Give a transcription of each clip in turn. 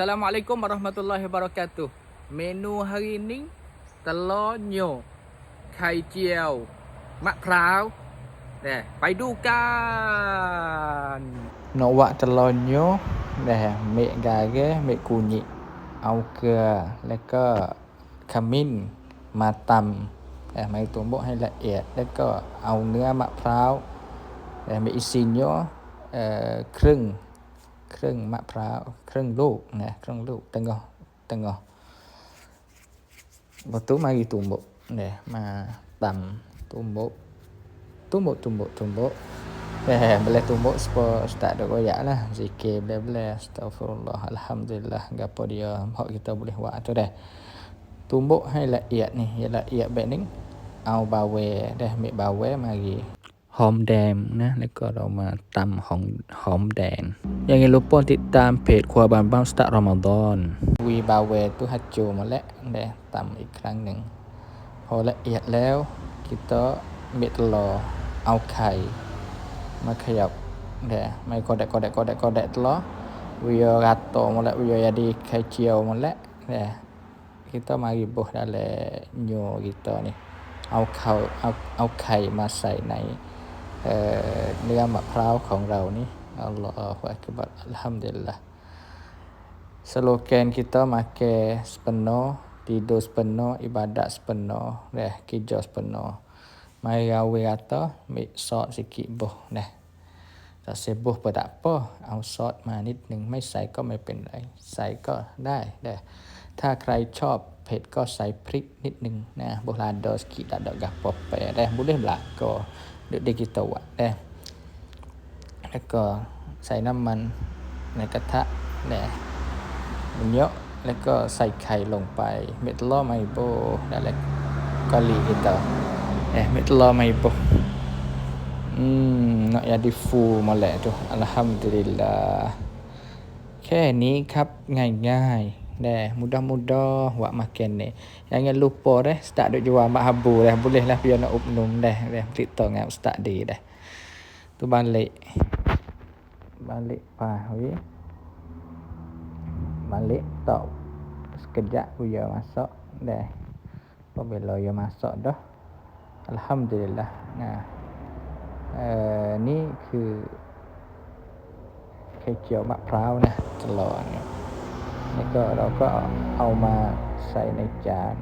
Assalamualaikum warahmatullahi wabarakatuh. Menu hari ni telur nyo, ไข่เจียว มะพร้าวเนี่ยไปดูกันนวะตลอนโยเนี่ยเมะกาเกะเมะกุญิเอาเกลือแล้วก็ขมิ้นมาตำแต่ไม่ตัวโบให้ละเอียด แล้วก็เอาเนื้อมะพร้าวแต่เมะอิซินโย เอ่อครึ่งครึ่งมะพร้าวครึ่งลูกนะครึ่งลูก tengah tengah Lepas tu mari tumbuk Deh, ma tam tumbuk tumbuk tumbuk tumbuk Deh, boleh tumbuk supaya start dah royak lah zikir boleh-boleh astagfirullah alhamdulillah gapo dia hak kita boleh buat tu dah tumbuk ให้ละเอียดนี่อย่าละเอียดแบบนี้เอาบาเวได้เมบาเวมากีห อมแดงนะ แล้วก็เรามาตำหอมหอมแดง ยังไงรบกวนติดตามเพจครัวบานบ้านสตาร์รอมฎอนวีบาเวตุฮัจโจมาแล้วได้ตำอีกครั้งหนึ่ง พอละเอียดแล้วกิโตเม็ดรอเอาไข่มาขยับเดี๋ยวไม่ก็ได้ก็ได้ก็ได้ก็ได้ตลอวิโอรัตโตมาแล้ววิโอ jadi ไข่เจียวมาแล้วเดี๋ยว kita mari buh dalam nyo kita ni เอาเขาเอา เอ่อเนื้อมะพร้าวของเรานี่อัลลอฮฺอักบัรอัลฮัมดุลิลละ slogan kita makan sepenuh tidur sepenuh ibadat sepenuh dah kerja sepenuh mai gawe kata mik sot sikit boh dah ถ้าเสบุปะดับปอเอาซอสมานิดหนึ่งไม่ใส่ก็ไม่เป็นไร ใส่ก็ได้ได้ถ้าใครชอบเผ็ดก็ใส่พริกนิดหนึ่งนะโบราณดอสกิดาดอกกาปอเปได้บุเล่บลาก็ เด็กๆกิตวะได้แล้วก็ใส่น้ำมันในกระทะนะมันเยอะแล้วก็ใส่ไข่ลงไปเม็ดล่อไมโบนั่นแหละกะหรี่กิตาเอ๊ะเม็ดล่อไมโบ Hmm, nak jadi full มาแหล้ว tu Alhamdulillah แค่นี้ครับง่ายๆ dah mudah-mudah buat makan ni jangan lupa dah start duk jual mak habu dah boleh lah biar nak upnum dah dah cerita dengan ustaz di dah tu balik balik pahui balik tak sekejap dia masak dah apabila dia masak dah Alhamdulillah nah เอ่อนี่คือไข่เจียวมะพร้าวนะตลอดเนี่ย แล้วก็เราก็เอามาใส่ในจาน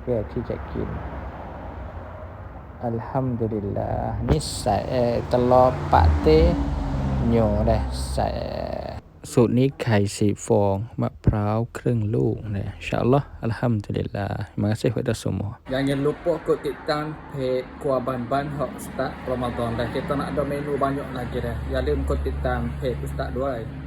เพื่อที่จะกินอัลฮัมดุลิลลาห์นี่ใส่เอ่อตลอดปะเต้โยได้ใส่สูตรนี้ไข่สีฟองมะพร้าวครึ่งลูกนะอินชาอัลลอฮ์อัลฮัมดุลิลลาห์ terima kasih kepada semua Jangan lupa kod titan page Kuah Ban Ban Hak Ustaz Ramadan dah kita nak ada menu banyak lagi dah. Jangan lupa kod titan page Ustaz Duai.